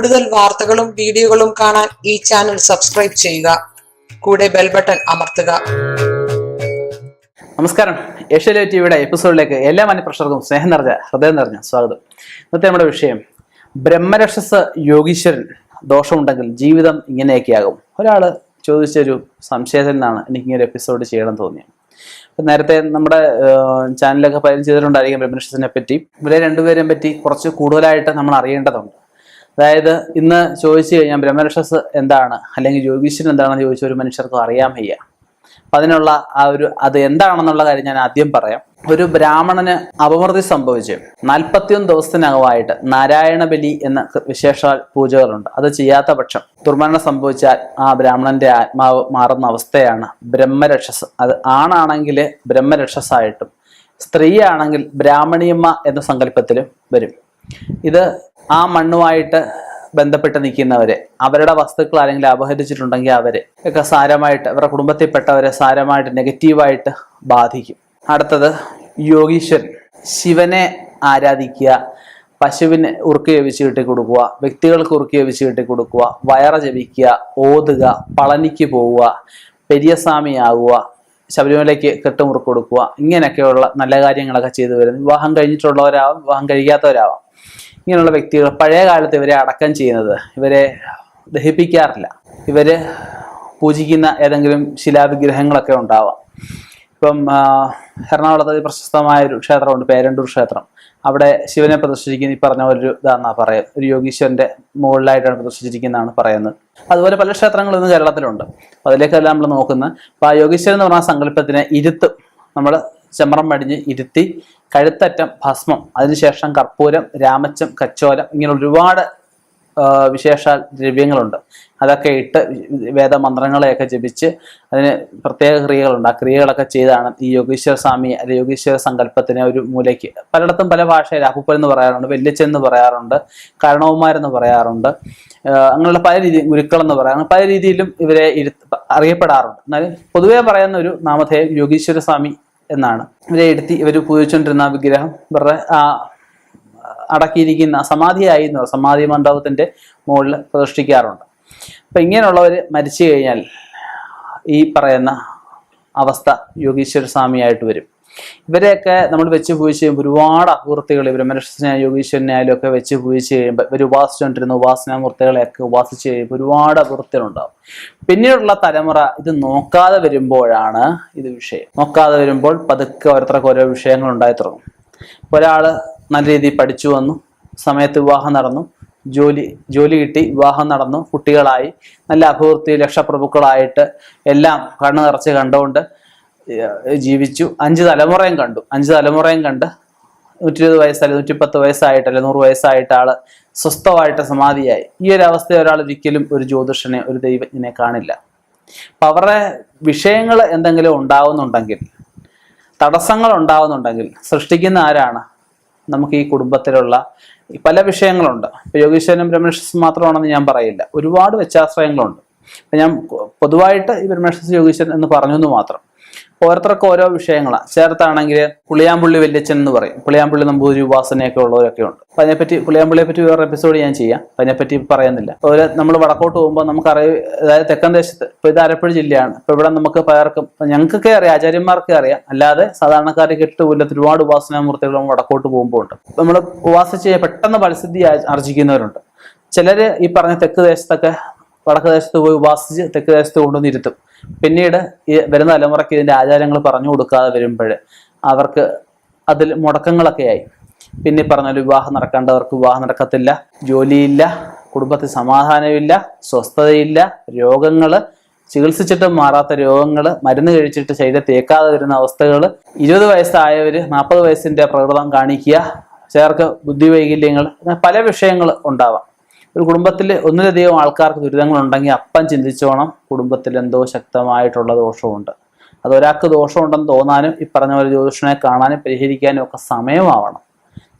കൂടുതൽ വാർത്തകളും വീഡിയോകളും കാണാൻ ഈ ചാനൽ സബ്സ്ക്രൈബ് ചെയ്യുക. കൂടെ ബെൽ ബട്ടൺ അമർത്തുക. നമസ്കാരം. ഏഷ്യയിലെ ടിവിയുടെ എപ്പിസോഡിലേക്ക് എല്ലാ മാന്യപ്രഷർക്കും സ്നേഹം നിറഞ്ഞ ഹൃദയം നിറഞ്ഞ സ്വാഗതം. ഇന്നത്തെ നമ്മുടെ വിഷയം ബ്രഹ്മരക്ഷസ് യോഗീശ്വരൻ ദോഷമുണ്ടെങ്കിൽ ജീവിതം ഇങ്ങനെയൊക്കെയാകും. ഒരാൾ ചോദിച്ചൊരു സംശയത്തിൽ നിന്നാണ് എനിക്ക് ഇങ്ങനെ എപ്പിസോഡ് ചെയ്യണം തോന്നിയത്. നേരത്തെ നമ്മുടെ ചാനലൊക്കെ പരിചയം ചെയ്തിട്ടുണ്ടായിരിക്കും ബ്രഹ്മരക്ഷസിനെ പറ്റി. ഇവരെ രണ്ടുപേരെയും പറ്റി കുറച്ച് കൂടുതലായിട്ട് നമ്മൾ അറിയേണ്ടതുണ്ട്. അതായത് ഇന്ന് ചോദിച്ചു കഴിഞ്ഞാൽ ബ്രഹ്മരക്ഷസ് എന്താണ്? അല്ലെങ്കിൽ യോഗീശ്വരൻ എന്താണെന്ന് ചോദിച്ച ഒരു മനുഷ്യർക്കും അറിയാൻ വയ്യ. അപ്പൊ അതിനുള്ള ആ ഒരു അത് എന്താണെന്നുള്ള കാര്യം ഞാൻ ആദ്യം പറയാം. ഒരു ബ്രാഹ്മണന് അപമൃതി സംഭവിച്ചു നാൽപ്പത്തിയൊന്ന് ദിവസത്തിനകമായിട്ട് നാരായണ ബലി എന്ന വിശേഷ പൂജകളുണ്ട്. അത് ചെയ്യാത്ത പക്ഷം ദുർമരണം സംഭവിച്ചാൽ ആ ബ്രാഹ്മണന്റെ ആത്മാവ് മാറുന്ന അവസ്ഥയാണ് ബ്രഹ്മരക്ഷസ് അത് ആണാണെങ്കിൽ ബ്രഹ്മരക്ഷസായിട്ടും സ്ത്രീയാണെങ്കിൽ ബ്രാഹ്മണിയമ്മ എന്ന സങ്കല്പത്തിലും വരും. ഇത് ആ മണ്ണുമായിട്ട് ബന്ധപ്പെട്ട് നിൽക്കുന്നവരെ അവരുടെ വസ്തുക്കൾ ആരെങ്കിലും അപഹരിച്ചിട്ടുണ്ടെങ്കിൽ അവരെ ഒക്കെ സാരമായിട്ട് അവരുടെ കുടുംബത്തിൽപ്പെട്ടവരെ സാരമായിട്ട് നെഗറ്റീവായിട്ട് ബാധിക്കും. അടുത്തത് യോഗീശ്വരൻ. ശിവനെ ആരാധിക്കുക പശുവിന് ഉറുക്കി ജപിച്ച് കെട്ടി കൊടുക്കുക വ്യക്തികൾക്ക് ഉറുക്കി ജപിച്ച് കെട്ടി കൊടുക്കുക വയറ ജപിക്കുക ഓതുക പളനിക്ക് പോവുക പെരിയസ്വാമി ആവുക ശബരിമലയ്ക്ക് കെട്ടുമുറുക്ക് കൊടുക്കുക ഇങ്ങനെയൊക്കെയുള്ള നല്ല കാര്യങ്ങളൊക്കെ ചെയ്തു വരുന്നു. വിവാഹം കഴിഞ്ഞിട്ടുള്ളവരാവാം വിവാഹം കഴിയാത്തവരാവാം. ഇങ്ങനെയുള്ള വ്യക്തികൾ പഴയ കാലത്ത് ഇവരെ അടക്കം ചെയ്യുന്നത്. ഇവരെ ദഹിപ്പിക്കാറില്ല. ഇവർ പൂജിക്കുന്ന ഏതെങ്കിലും ശിലാവിഗ്രഹങ്ങളൊക്കെ ഉണ്ടാവാം. ഇപ്പം എറണാകുളത്ത് പ്രശസ്തമായ ഒരു ക്ഷേത്രമുണ്ട് പേരണ്ടൂർ ക്ഷേത്രം. അവിടെ ശിവനെ പ്രദർശിച്ചിരിക്കുന്ന ഈ പറഞ്ഞ ഒരു ഇതാണെന്നാണ് പറയാം. ഒരു യോഗീശ്വരന്റെ മുകളിലായിട്ടാണ് പ്രദർശിച്ചിരിക്കുന്നതാണ് പറയുന്നത്. അതുപോലെ പല ക്ഷേത്രങ്ങളും ഇന്ന് കേരളത്തിലുണ്ട്. അതിലേക്കെല്ലാം നമ്മൾ നോക്കുന്നത്. അപ്പൊ ആ യോഗീശ്വരൻ എന്ന് പറഞ്ഞ സങ്കല്പത്തിനെ ഇരുത്തും. നമ്മൾ ചെമ്പ്രം മടിഞ്ഞ് ഇരുത്തി കഴുത്തറ്റം ഭസ്മം അതിനുശേഷം കർപ്പൂരം രാമച്ചം കച്ചോലം ഇങ്ങനെ ഒരുപാട് വിശേഷ ദ്രവ്യങ്ങളുണ്ട്. അതൊക്കെ ഇട്ട് വേദമന്ത്രങ്ങളെയൊക്കെ ജപിച്ച് അതിന് പ്രത്യേക ക്രിയകളുണ്ട്. ആ ക്രിയകളൊക്കെ ചെയ്താണ് ഈ യോഗീശ്വര സ്വാമി അല്ലെ യോഗീശ്വര സങ്കല്പത്തിനെ ഒരു മൂലയ്ക്ക്. പലയിടത്തും പല ഭാഷയിൽ അപ്പൂപ്പൻ എന്ന് പറയാറുണ്ട് വല്യച്ഛൻ എന്ന് പറയാറുണ്ട് കാരണവന്മാരെന്ന് പറയാറുണ്ട് അങ്ങനെയുള്ള പല രീതി ഗുരുക്കൾ എന്ന് പറയാറുണ്ട് പല രീതിയിലും ഇവരെ ഇരു അറിയപ്പെടാറുണ്ട്. എന്നാലും പൊതുവേ പറയുന്ന ഒരു നാമധേയം യോഗീശ്വര സ്വാമി എന്നാണ്. ഇവരെ ഇരുത്തി ഇവർ പൂജിച്ചുകൊണ്ടിരുന്ന വിഗ്രഹം ഇവരുടെ ആ അടക്കിയിരിക്കുന്ന സമാധിയായി എന്ന്. സമാധി മണ്ഡപത്തിന്റെ മുകളിൽ പ്രതിഷ്ഠിക്കാറുണ്ട്. അപ്പൊ ഇങ്ങനെയുള്ളവർ മരിച്ചു കഴിഞ്ഞാൽ ഈ പറയുന്ന അവസ്ഥ യോഗീശ്വര സ്വാമിയായിട്ട് വരും. ഇവരെയൊക്കെ നമ്മൾ വെച്ച് പൂജിച്ച് ചെയ്യുമ്പോൾ ഒരുപാട് അപൂർത്തികൾ ബ്രഹ്മരക്ഷനെ യോഗീശ്വരനായാലും ഒക്കെ വെച്ച് പൂജിച്ച് കഴിയുമ്പോൾ ഇവർ ഉപാസിച്ചുകൊണ്ടിരുന്ന ഉപാസനാമൂർത്തികളെയൊക്കെ ഉപാസിച്ച് കഴിയുമ്പോൾ ഒരുപാട് അപൂർത്തികളുണ്ടാവും പിന്നീടുള്ള തലമുറ ഇത് നോക്കാതെ വരുമ്പോഴാണ് ഇത് വിഷയം. നോക്കാതെ വരുമ്പോൾ പതുക്കെ ഓരോരുത്തർക്ക് ഓരോ വിഷയങ്ങൾ ഉണ്ടായി തുടങ്ങും. ഒരാൾ നല്ല രീതിയിൽ പഠിച്ചു വന്നു സമയത്ത് വിവാഹം നടന്നു ജോലി ജോലി കിട്ടി വിവാഹം നടന്നു കുട്ടികളായി നല്ല അഭിവൃദ്ധി ലക്ഷപ്രഭുക്കളായിട്ട് എല്ലാം കണ്ണു നിറച്ച് കണ്ടുകൊണ്ട് ജീവിച്ചു. അഞ്ച് തലമുറയും കണ്ടു. അഞ്ച് തലമുറയും കണ്ട് നൂറ്റി ഇരുപത് വയസ്സല്ല നൂറ്റിപ്പത്ത് അല്ലെ നൂറ് വയസ്സായിട്ട് ആൾ സ്വസ്ഥമായിട്ട് സമാധിയായി. ഈ ഒരു അവസ്ഥ ഒരാൾ ഒരിക്കലും ഒരു ജ്യോതിഷനെ ഒരു ദൈവജ്ഞനെ കാണില്ല. അപ്പൊ അവരുടെ വിഷയങ്ങൾ എന്തെങ്കിലും ഉണ്ടാവുന്നുണ്ടെങ്കിൽ തടസ്സങ്ങൾ ഉണ്ടാവുന്നുണ്ടെങ്കിൽ സൃഷ്ടിക്കുന്ന ആരാണ്? നമുക്ക് ഈ കുടുംബത്തിലുള്ള പല വിഷയങ്ങളുണ്ട്. യോഗീശ്വരനും ബ്രഹ്മേശ്വസ് മാത്രമാണെന്ന് ഞാൻ പറയില്ല. ഒരുപാട് വ്യത്യാശ്രയങ്ങളുണ്ട് ഞാൻ പൊതുവായിട്ട് ഈ ബ്രഹ്മേശ്വസ് യോഗീശ്വരൻ എന്ന് പറഞ്ഞു എന്ന് മാത്രം. ഓരോരുത്തർക്കും ഓരോ വിഷയങ്ങളാണ് ചേർത്താണെങ്കിൽ പുളിയാമ്പുള്ളി വല്യച്ഛൻ എന്ന് പറയും. പുളിയാമ്പുള്ളി നമ്പൂതിരി ഉപാസനയൊക്കെ ഉള്ളവരൊക്കെ ഉണ്ട്. അപ്പൊ അതിനെപ്പറ്റി പുളിയാമ്പുള്ളിയെ പറ്റി വേറെ എപ്പിസോഡ് ഞാൻ ചെയ്യാം. അതിനെപ്പറ്റി പറയുന്നില്ല. അതുപോലെ നമ്മൾ വടക്കോട്ട് പോകുമ്പോൾ നമുക്ക് അറിയ അതായത് തെക്കൻ ദേശത്ത് ഇപ്പൊ ഇത് ആലപ്പുഴ ജില്ലയാണ്. ഇപ്പൊ ഇവിടെ നമുക്ക് പലർക്കും ഞങ്ങൾക്കൊക്കെ അറിയാം ആചാര്യന്മാർക്ക് അറിയാം. അല്ലാതെ സാധാരണക്കാരെ കിട്ടുമില്ല ഒരുപാട് ഉപാസനാമൂർത്തികൾ നമ്മൾ വടക്കോട്ട് പോകുമ്പോൾ ഉണ്ട്. നമ്മൾ ഉപാസിച്ച് പെട്ടെന്ന് പരിസ്ഥിതി ആർജിക്കുന്നവരുണ്ട് ചിലര് ഈ പറഞ്ഞ തെക്ക് ദേശത്തൊക്കെ വടക്ക് ദേശത്ത് പോയി ഉപാസിച്ച് തെക്ക് ദേശത്ത് കൊണ്ടുവന്നിരുത്തും പിന്നീട് ഈ വരുന്ന തലമുറയ്ക്ക് ഇതിന്റെ ആചാരങ്ങൾ പറഞ്ഞു കൊടുക്കാതെ വരുമ്പോൾ അവർക്ക് അതിൽ മുടക്കങ്ങളൊക്കെ ആയി. പിന്നെ പറഞ്ഞാൽ വിവാഹം നടക്കേണ്ടവർക്ക് വിവാഹം നടക്കത്തില്ല ജോലിയില്ല കുടുംബത്തിൽ സമാധാനമില്ല സ്വസ്ഥതയില്ല രോഗങ്ങൾ ചികിത്സിച്ചിട്ടും മാറാത്ത രോഗങ്ങൾ മരുന്ന് കഴിച്ചിട്ട് ശരീരം തേക്കാതെ വരുന്ന അവസ്ഥകൾ ഇരുപത് വയസ്സായവർ നാൽപ്പത് വയസ്സിന്റെ പ്രകൃതം കാണിക്കുക ചേർക്ക് ബുദ്ധിവൈകല്യങ്ങൾ പല വിഷയങ്ങൾ ഉണ്ടാവാം. ഒരു കുടുംബത്തിൽ ഒന്നിലധികം ആൾക്കാർക്ക് ദുരിതങ്ങൾ ഉണ്ടെങ്കിൽ അപ്പം ചിന്തിച്ചോണം കുടുംബത്തിൽ എന്തോ ശക്തമായിട്ടുള്ള ദോഷമുണ്ട്. അത് ഒരാൾക്ക് ദോഷമുണ്ടെന്ന് തോന്നാനും ഈ പറഞ്ഞ പോലെ ജ്യോതിഷനെ കാണാനും പരിഹരിക്കാനും ഒക്കെ സമയമാവണം.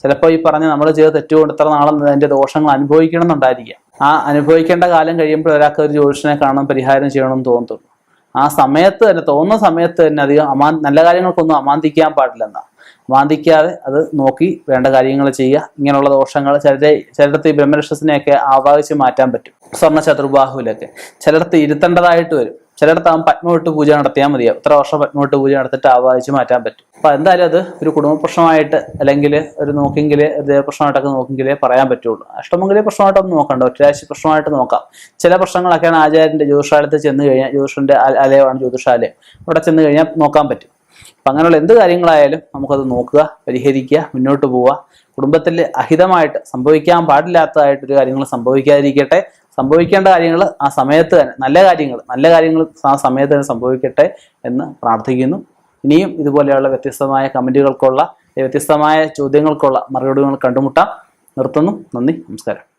ചിലപ്പോൾ ഈ പറഞ്ഞ നമ്മൾ ചെയ്ത തെറ്റുകൊണ്ട് ഇത്ര നാളെ അതിന്റെ ദോഷങ്ങൾ അനുഭവിക്കണം എന്നുണ്ടായിരിക്കാം ആ അനുഭവിക്കേണ്ട കാലം കഴിയുമ്പോൾ ഒരാൾക്ക് ഒരു ജ്യോതിഷനെ കാണാൻ പരിഹാരം ചെയ്യണം എന്ന് തോന്നത്തുള്ളൂ ആ സമയത്ത് തന്നെ തോന്നുന്ന സമയത്ത് തന്നെ അധികം അമാ നല്ല കാര്യങ്ങൾക്കൊന്നും അമാന്തിക്കാൻ പാടില്ലെന്നാ. അമാന്തിക്കാതെ അത് നോക്കി വേണ്ട കാര്യങ്ങൾ ചെയ്യുക. ഇങ്ങനെയുള്ള ദോഷങ്ങൾ ചിലരെ ചിലടത്ത് ഈ ബ്രഹ്മരക്ഷസിനെയൊക്കെ ആവാഹിച്ച് മാറ്റാൻ പറ്റും. സ്വർണ ചതുർബാഹുവിലൊക്കെ ചിലടത്ത് ഇരുത്തേണ്ടതായിട്ട് വരും. ചിലയിടത്ത് അവൻ പത്മവിട്ട് പൂജ നടത്തിയാൽ മതിയാവും ഇത്ര വർഷം പത്മവിട്ട് പൂജ നടത്തിയിട്ട് ആവാഹിച്ച് മാറ്റാൻ പറ്റും. അപ്പൊ എന്തായാലും അത് ഒരു കുടുംബ പ്രശ്നമായിട്ട് അല്ലെങ്കിൽ ഒരു നോക്കിയെങ്കിൽ പ്രശ്നമായിട്ടൊക്കെ നോക്കിയെങ്കിലേ പറയാൻ പറ്റുള്ളൂ. അഷ്ടമംഗലിയ പ്രശ്നമായിട്ടൊന്നും നോക്കണ്ട. ഒറ്റരാശി പ്രശ്നമായിട്ട് നോക്കാം. ചില പ്രശ്നങ്ങളൊക്കെയാണ് ആചാര്യന്റെ ജ്യോതിഷാലയത്തിൽ ചെന്ന് കഴിഞ്ഞാൽ ജ്യോതിഷന്റെ അലയമാണ് ജ്യോതിഷാലയം. അവിടെ ചെന്ന് കഴിഞ്ഞാൽ നോക്കാൻ പറ്റും. അപ്പം അങ്ങനെയുള്ള എന്ത് കാര്യങ്ങളായാലും നമുക്കത് നോക്കുക പരിഹരിക്കുക മുന്നോട്ട് പോവുക. കുടുംബത്തിൽ അഹിതമായിട്ട് സംഭവിക്കാൻ പാടില്ലാത്തതായിട്ടൊരു കാര്യങ്ങൾ സംഭവിക്കാതിരിക്കട്ടെ. സംഭവിക്കേണ്ട കാര്യങ്ങൾ ആ സമയത്ത് തന്നെ നല്ല കാര്യങ്ങൾ നല്ല കാര്യങ്ങൾ ആ സമയത്ത് തന്നെ സംഭവിക്കട്ടെ എന്ന് പ്രാർത്ഥിക്കുന്നു. ഇനിയും ഇതുപോലെയുള്ള വ്യത്യസ്തമായ കമന്റുകൾക്കുള്ള വ്യത്യസ്തമായ ചോദ്യങ്ങൾക്കുള്ള മറുപടികൾ കണ്ടുമുട്ടാം. നിർത്തുന്നു. നന്ദി. നമസ്കാരം.